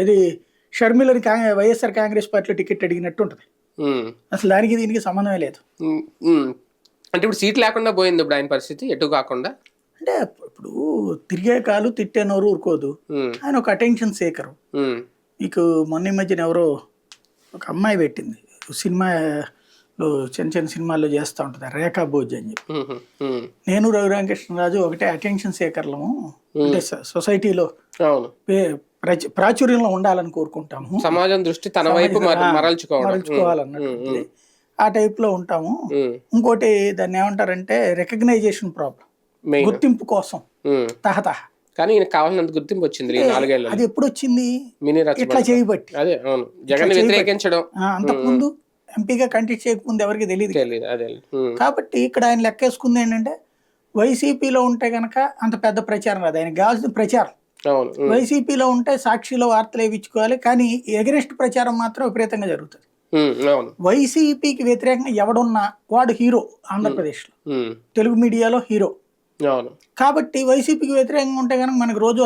ఏది షర్మిలని వైఎస్ఆర్ కాంగ్రెస్ పార్టీలో టికెట్ అడిగినట్టు ఉంటుంది. అసలు దానికి దీనికి సంబంధమే లేదు. అంటే ఇప్పుడు సీట్ లేకుండా పోయింది ఇప్పుడు ఆయన పరిస్థితి ఎటు కాకుండా? అంటే ఇప్పుడు తిరిగే కాలు తిట్టే నోరు ఊరుకోదు. ఆయన ఒక అటెన్షన్ సేకరు. మీకు మొన్న మధ్యన ఎవరో ఒక అమ్మాయి పెట్టింది. సినిమాలో చిన్న చిన్న సినిమాల్లో చేస్తూ ఉంటుంది. రేఖా భోజ్ అని చెప్పి. నేను రఘురామకృష్ణరాజు ఒకటే అటెన్షన్ సేకర్లము అంటే సొసైటీలో ప్రాచుర్యంలో ఉండాలని కోరుకుంటాము. సమాజం దృష్టి తన వైపు మరల్చుకోవాలన్నట్టు ఆ టైప్లో ఉంటాము ఇంకోటి దాన్ని ఏమంటారంటే రికగ్నైజేషన్ ప్రాబ్లం గుర్తింపు కోసం. తహతహ కానీ ఈయన కావాలన్నంత గుర్తింపు వచ్చింది నాలుగేళ్ళు అది ఎప్పుడు వచ్చింది? ఇట్లా చేయబట్టి. అదే అవును. జగన్ వ్యతిరేకించడం. అంతకుముందు ఎంపీగా కంటెస్ట్ చేయకముందు ఎవరికి తెలియదు తెలియదు అదే. ఉమ్, కాబట్టి ఇక్కడ ఆయన లెక్కేసుకుంది ఏంటంటే వైసీపీలో ఉంటే గనక అంత పెద్ద ప్రచారం రాదు. ఆయన కావాల్సిన ప్రచారం. వైసీపీలో ఉంటే సాక్షిలో వార్తలు వేయించుకోవాలి కానీ ఎగరెస్ట్ ప్రచారం మాత్రం విపరీతంగా జరుగుతుంది. వైసీపీకి వ్యతిరేకంగా ఎవడున్నా వాడు హీరో ఆంధ్రప్రదేశ్లో. తెలుగు మీడియాలో హీరో. కాబట్టి వైసీపీకి వ్యతిరేకంగా ఉంటే కనుక మనకు రోజు